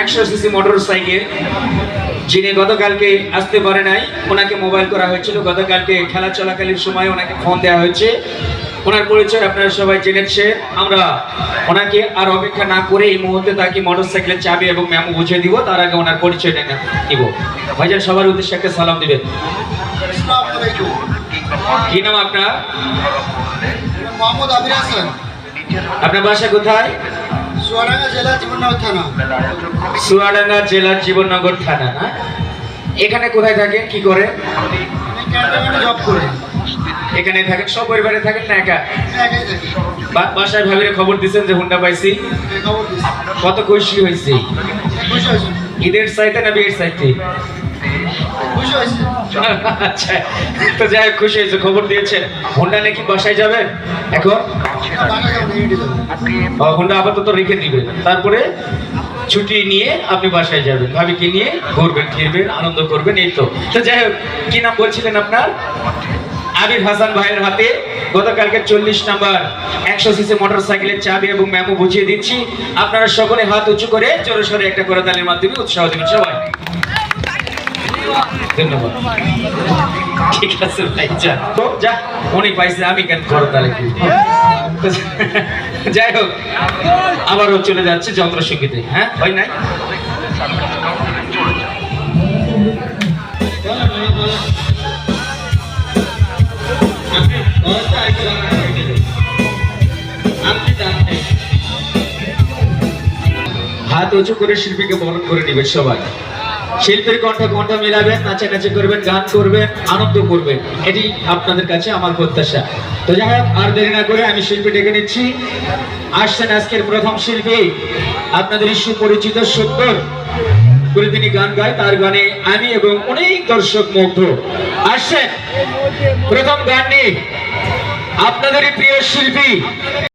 একশো CC motor cycle যিনি গতকালকে আসতে পারে নাই ওনাকে মোবাইল করা হয়েছিল। গতকালকে খেলা চলাকালীন সময় ওনাকে ফোন দেওয়া হয়েছে। ওনার পরিচয় আপনারা সবাই জেনেছে আমরা ওনাকে আর অপেক্ষা না করে এই মুহূর্তে তাকে মোটর সাইকেলের চাবি এবং ম্যামো বুঝিয়ে দিব। তার আগে ওনার পরিচয় নিব ভাইজান সবার উদ্দেশ্যে একটা সালাম দিবেন। কি নাম আপনার? আপনার বাসা কোথায়? চুয়াডাঙ্গা জেলা জীবননগর থানা। চুয়াডাঙ্গা জেলার জীবননগর থানা না? এখানে কোথায় থাকেন? কি করে? জব করি। এখানে থাকেন? সব পরিবারে থাকেন না একা? বা- বাসায় ভাবিরে খবর দিচ্ছেন যে হুন্ডা পাইছি? দিচ্ছি কত খুশি হয়েছে খুশি হয়েছে। ঈদের চাইতে না বিয়ের চাইতে? খুশি হয়েছে। আচ্ছা তো যাই হোক, খুশি হয়েছে খবর দিয়েছেন হুন্ডা নাকি বাসায় যাবেন এখন? হুন্ডা আপাতত রেখে দিবেন তারপরে ছুটি নিয়ে আপনি বাসায় যাবেন। ভাবিকে নিয়ে ঘুরবেন ফিরবেন আনন্দ করবেন এই তো। তো যাই হোক কি নাম বলছিলেন আপনার? আবির হাসান ভাইয়ের হাতে গতকালকে চল্লিশ নাম্বার একশো সিসি মোটর সাইকেলের চাবি এবং ম্যামো বুঝিয়ে দিচ্ছি। আপনারা সকলে হাত উঁচু করে জোরে সরে একটা করে তালের মাধ্যমে উৎসাহ দেবেন সবাই। ধন্যবাদ। ঠিক আছে ভাই যা। তো? যা উনি পাইছে আমি কেন করো তাহলে কি? তো যাই হোক আবারও চলে যাচ্ছে যন্ত্র সঙ্গীতে হ্যাঁ? হয় নাই? হাত উঁচু করে শিল্পীকে বরণ করে নিবে সবাই। শিল্পীর কণ্ঠ কণ্ঠ মিলাবেন, নাচানাচি করবেন, গান করবেন, আনন্দ করবেন। এটি আপনাদের কাছে আমার প্রত্যাশা। তো যাই হোক, আর দেরি না করে আমি শিল্পী ডেকে নিচ্ছি। আসছেন আজকের প্রথম শিল্পী, আপনাদের সুপরিচিত সুন্দর করে তিনি গান গায়, তার গানে আমি এবং অনেক দর্শক মুগ্ধ। আসছেন প্রথম গান নিয়ে আপনাদেরই প্রিয় শিল্পী।